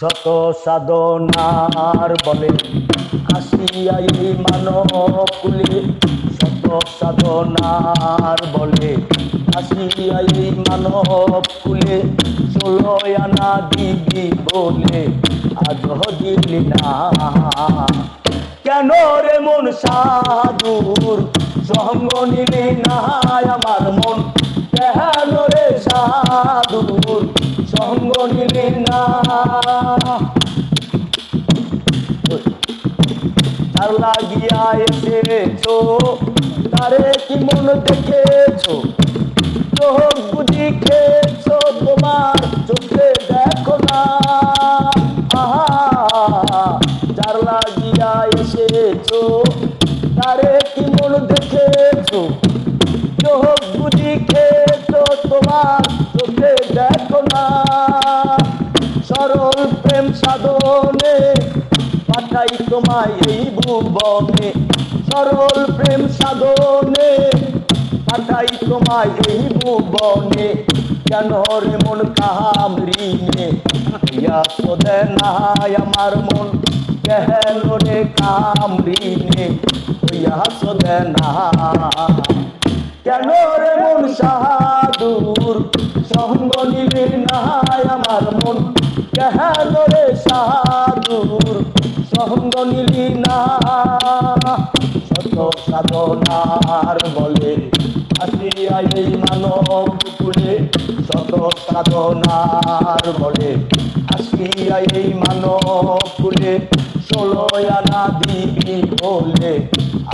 শত সাধনার বলে আসিয়াই মানব কুলে শত সাধনার বলে আসিয়াই মানব কুলে ষোলো আনা দিবি বলে আজ দিলি না। কেন রে মন সাধুর সঙ্গ নিলি না আমার মন? কেন রে সাধুর নিলি না। তার লাগিয়া এসেছ, তারে কি মন দেখেছ? চোখ বুঝি খেয়েছো, তোমার চোখে দেখো না। তারে কি মন দেখেছ? চোখ বুঝি খেয়েছো, তোমার চোখে দেখো না। সাধনে, পাঠাই তোমায় এই ভুবনে। সরল প্রেম সাধনে, পাঠাই তোমায় এই ভুবনে। কেন রে মন ইয়া সোদে নাই আমার মন কেন রে কামরিনে ইয়া সোদে না কেন রে মন সাহাদুর কেন রে সাহাদুর সঙ্গ নিলি না। শত সাধনার বলে আসিয়া এই মানব কুলে। শত সাধনার বলে আসিয়া এই মানব কুলে। ষোলো আনা দিবি বলে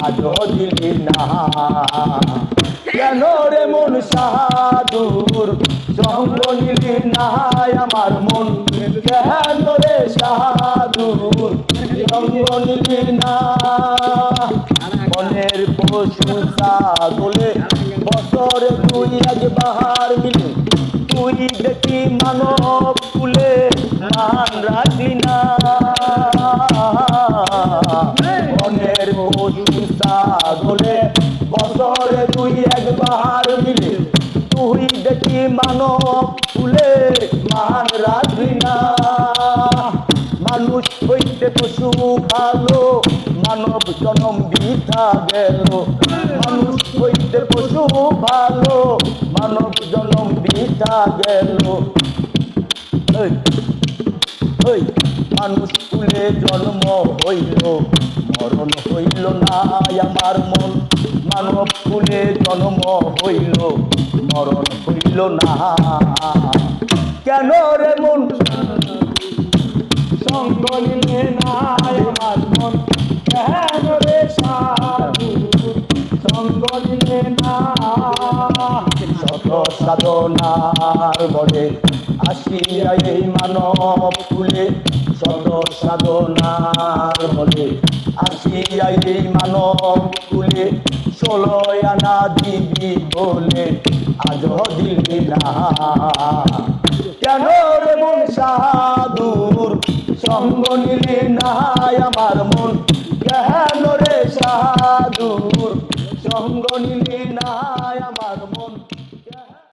আজও দিলি না। কেন রে মন সাধুর, সঙ্গ নিলি না আমার মন। কেন রে সাধুর, সঙ্গ নিলি না। মনের পশু ছাগলে বছরে তুই আজ বাহার মিলে, তুই দেখি মানব কুলে মান রাখি না। মনের পশু ছাগলে বছরে তুই একবার মিলে, তুই দেখি মানব ফুলে মান রাখবি না। মানুষ হইতে পশু ভালো মানব জনম বৃথা গেল। মানুষ হইতে পশু ভালো মানব জনম বৃথা গেল। মানুষ কুলে জন্ম হইল। মরণ হইল না, আমার মন। মানব কুলে জন্ম হইল, মরণ হইল না। কেন রে মন? সঙ্গ নিলে না আমার মন। কেন রে সাধু? সঙ্গ না শত সাধনার বলে আসিয়া এই মানব কুলে শত সাধনার বলে আসিয়া এই মানব কুলে ষোলো আনা দিবি বলে আজ দিলি না কেন রে মন সাধুর সঙ্গ নিলি না আমার মন? কেন রে সাধুর সঙ্গ নিলি না